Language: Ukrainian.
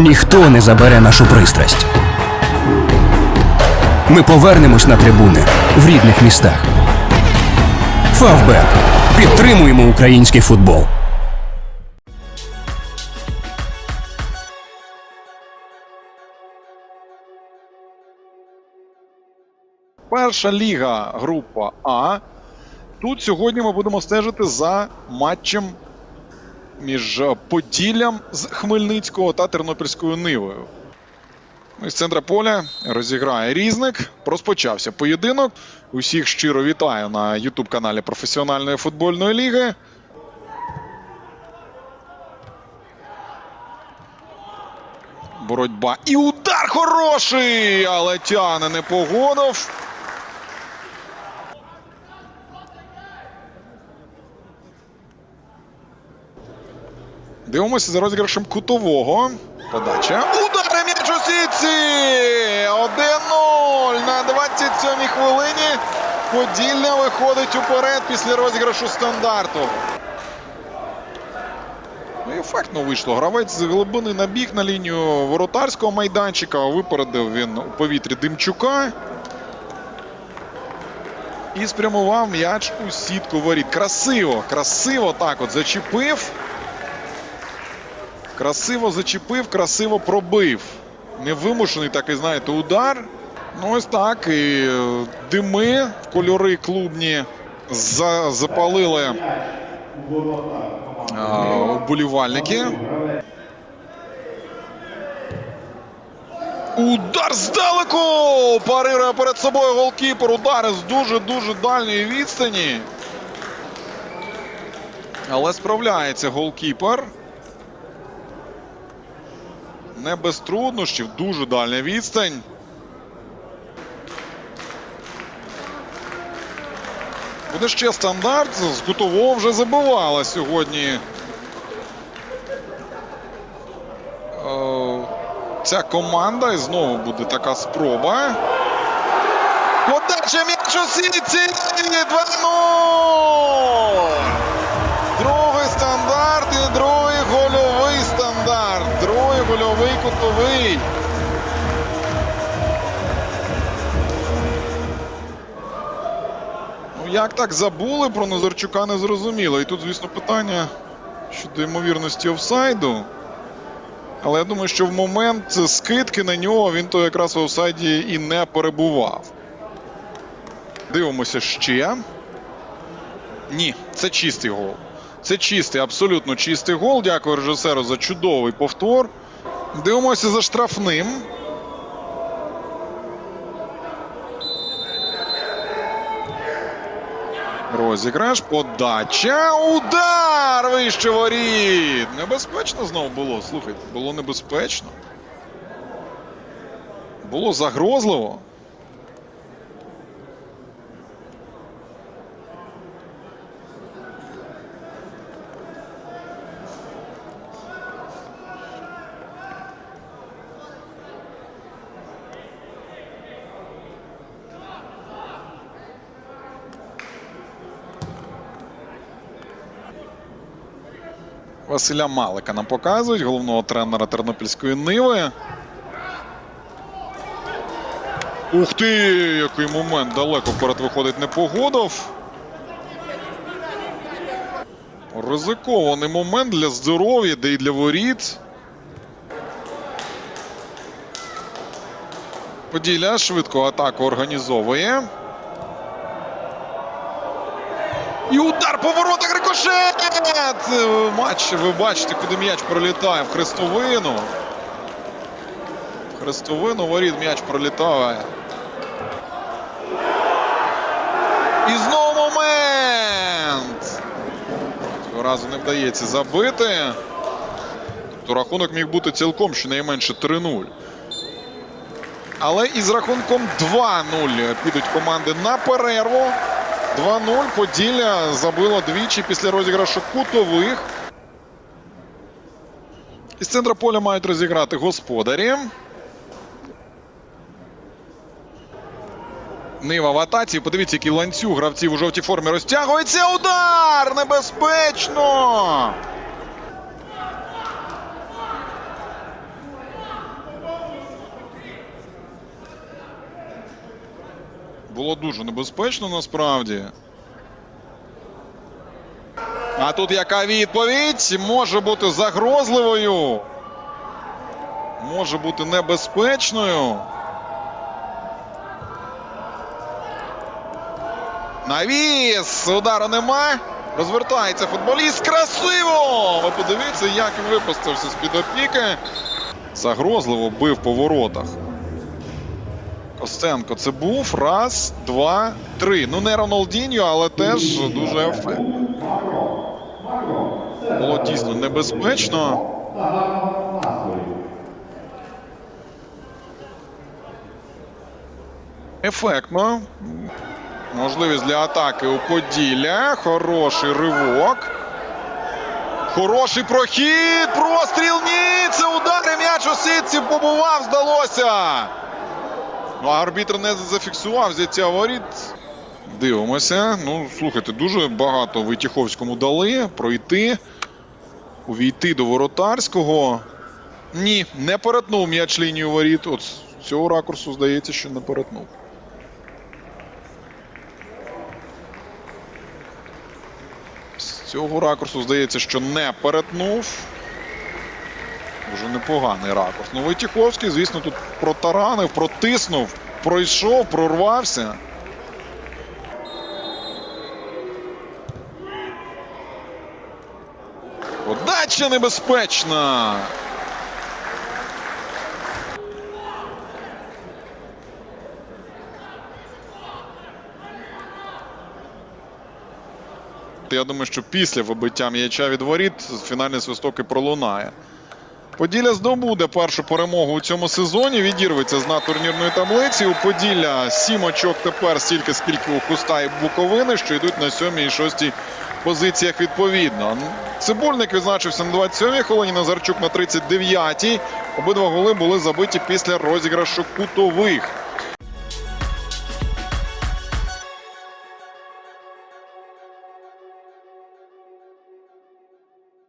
Ніхто не забере нашу пристрасть. Ми повернемось на трибуни в рідних містах. Фавбет. Підтримуємо український футбол. Перша ліга, група А. Тут сьогодні ми будемо стежити за матчем між Поділлям з Хмельницького та Тернопільською Нивою. Ну, Із центра поля розіграє різник. Розпочався поєдинок. Усіх щиро вітаю на Ютуб-каналі Професіональної футбольної ліги. Боротьба. І удар хороший! Але тяне Непогодов. Дивимося за розіграшем кутового. Подача. Удар м'яч у сітці! 1-0 на 27-й хвилині. Поділля виходить уперед після розіграшу стандарту. Ну, і ефектно вийшло. Гравець з глибини набіг на лінію воротарського майданчика. Випередив він у повітрі Димчука. І спрямував м'яч у сітку воріт. Красиво, красиво так от зачепив. Красиво зачепив, красиво пробив. Невимушений такий, знаєте, удар. Ну, ось так. І е, дими, кольори клубні за- запалили а, вболівальники. Удар здалеку! Парирує перед собою голкіпер. Удари з дуже-дуже дальньої відстані. Але справляється голкіпер. Не без труднощів, дуже дальня відстань. Буде ще стандарт. З кутового вже забивала сьогодні. е, Ця команда. І знову буде така спроба. Подача м'яч у сітці! 2-0! Кутовий. Ну як так забули про Назарчука не зрозуміло. І тут, звісно, питання щодо ймовірності офсайду. Але я думаю, що в момент скидки на нього він то якраз в офсайді і не перебував. Дивимося ще. Ні, це чистий гол. Це чистий, абсолютно чистий гол. Дякую режисеру за чудовий повтор. Дивимося за штрафним. Розіграш, подача, удар! Вище воріт! Небезпечно знову було. Слухайте, було небезпечно. Було загрозливо. Василя Малика нам показують, головного тренера Тернопільської Ниви. Ух ти! Який момент далеко вперед виходить Непогодов. Ризикований момент для здоров'я, де й для воріт. Поділля швидко атаку організовує. І удар по воротах рикошет! Матч, ви бачите, куди м'яч пролітає в хрестовину. В хрестовину воріт м'яч пролітає. І знову момент! Цього разу не вдається забити. Тобто рахунок міг бути цілком щонайменше 3-0. Але із рахунком 2-0 підуть команди на перерву. 2-0. Поділля забило двічі після розіграшу кутових. Із центра поля мають розіграти господарі. Нива в атаці. Подивіться, який ланцюг гравців у жовтій формі розтягується. Удар! Небезпечно! Було дуже небезпечно насправді. А тут яка відповідь може бути загрозливою. Може бути небезпечною. Навіс! Удару нема. Розвертається футболіст. Красиво! Ви подивіться, як випустився з-під опіки. Загрозливо бив по воротах. Костенко це був. Раз, два, три. Ну, не Роналдіньо, але теж дуже ефектно. Було дійсно небезпечно. Ефектно. Можливість для атаки у Поділля. Хороший ривок. Хороший прохід. Простріл. Ні! Це удар. М'яч у сітці побував, здалося. Ну, арбітр не зафіксував взяття воріт. Дивимося. Ну, слухайте, дуже багато Витіховському дали пройти. Увійти до воротарського. Ні, не перетнув м'яч лінію воріт. От з цього ракурсу здається, що не перетнув. З цього ракурсу здається, що не перетнув. Дуже непоганий ракурс. Ну, Войтіховський, звісно, тут протаранив, протиснув, пройшов, прорвався. Подача небезпечна. Я думаю, що після вибиття м'яча від воріт фінальний свисток і пролунає. Поділля здобуде першу перемогу у цьому сезоні. Відірветься з на турнірної таблиці. У Поділля сім очок тепер стільки, скільки у Хуста і Буковини, що йдуть на сьомій і шостій позиціях відповідно. Цибульник відзначився на 27-й хвилині, Назарчук на 39-й. Обидва голи були забиті після розіграшу кутових.